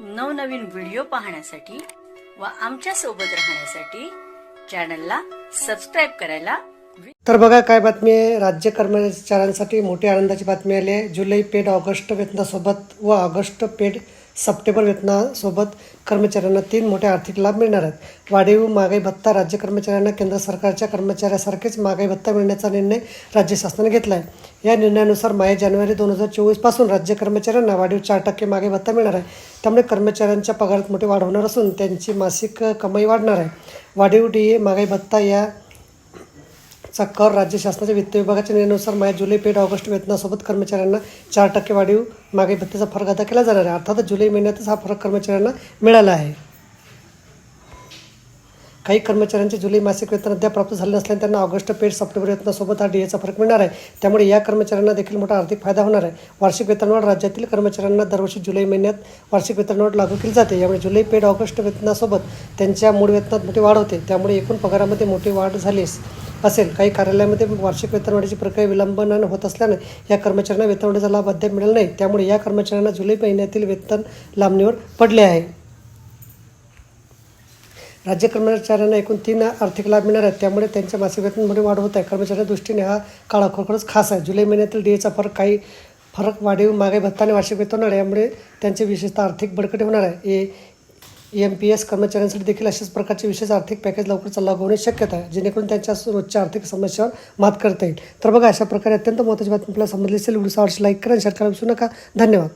नवनवीन व्हिडिओ पाहण्यासाठी व आमच्यासोबत राहण्यासाठी चॅनलला सबस्क्राईब करायला तर बघा काय बातमी आहे? राज्य कर्मचाऱ्यांसाठी मोठी आनंदाची बातमी आली आहे. जुलै पेड ऑगस्ट वेतनासोबत व ऑगस्ट पेड सप्टेंबर वेतनासोबत कर्मचाऱ्यांना तीन मोठे आर्थिक लाभ मिळणार आहेत. वाढीव महागाई भत्ता राज्य कर्मचाऱ्यांना केंद्र सरकारच्या कर्मचाऱ्यासारखेच महागाई भत्ता मिळण्याचा निर्णय राज्य शासनाने घेतला आहे या निर्णयानुसार माहे जानेवारी दोन हजार चोवीसपासून राज्य कर्मचाऱ्यांना वाढीव चार टक्के महागाई भत्ता मिळणार आहे. त्यामुळे कर्मचाऱ्यांच्या पगारात मोठी वाढ होणार असून त्यांची मासिक कमाई वाढणार आहे. वाढीव डी ए महागाई भत्ता या चा कर राज्य शासनाच्या वित्त विभागाच्या निर्णयानुसार माझ्या जुलै पेड ऑगस्ट वेतनासोबत कर्मचाऱ्यांना चार टक्के वाढीव मागे भत्त्याचा फरक अदा केला जाणार आहे. अर्थात जुलै महिन्यातच हा फरक कर्मचाऱ्यांना मिळाला आहे. काही कर्मचाऱ्यांचे जुलै मासिक वेतन अद्याप प्राप्त झाले नसल्याने त्यांना ऑगस्ट पेड सप्टेंबर वेतनासोबत हा डीएचा फरक मिळणार आहे. त्यामुळे या कर्मचाऱ्यांना देखील मोठा आर्थिक फायदा होणार आहे. वार्षिक वेतनवाढ राज्यातील कर्मचाऱ्यांना दरवर्षी जुलै महिन्यात वार्षिक वेतनवाढ लागू केली जाते. यामुळे जुलै पेड ऑगस्ट वेतनासोबत त्यांच्या मूळ वेतनात मोठी वाढ होते. त्यामुळे एकूण पगारामध्ये मोठी वाढ झालीच. असेल. काही कार्यालयामध्ये वार्षिक वेतनवाढीची प्रक्रिया विलंबनानं होत असल्यानं या कर्मचाऱ्यांना वेतनवाढीचा लाभ अद्याप मिळाला नाही. त्यामुळे या कर्मचाऱ्यांना जुलै महिन्यातील वेतन लांबणीवर पडले आहे. राज्य कर्मचाऱ्यांना एकूण तीन आर्थिक लाभ मिळणार आहेत. त्यामुळे त्यांच्या मासिक वेतनमध्ये वाढ होत आहे. कर्मचाऱ्यांच्या दृष्टीने हा काळ खरोखरच खास आहे. जुलै महिन्यातील डीएचा फरक काही फरक वाढीव मागे भत्ता आणि वार्षिक वेतन होणार आहे. यामुळे त्यांचे विशेषतः आर्थिक बळकटी होणार आहे. ए एम पी एस कर्मचाऱ्यांसाठी देखील अशाच प्रकारचे विशेष आर्थिक पॅकेज लवकरच लागू होणे शक्यता आहे जेणेकरून त्यांच्या रोजच्या आर्थिक समस्यावर मात करता येईल. तर बघा अशा प्रकारे अत्यंत महत्त्वाची बातमी आपल्याला समजली असेल. व्हिडिओ आवडल्यास लाईक करा शेअर करा विसरू नका. धन्यवाद.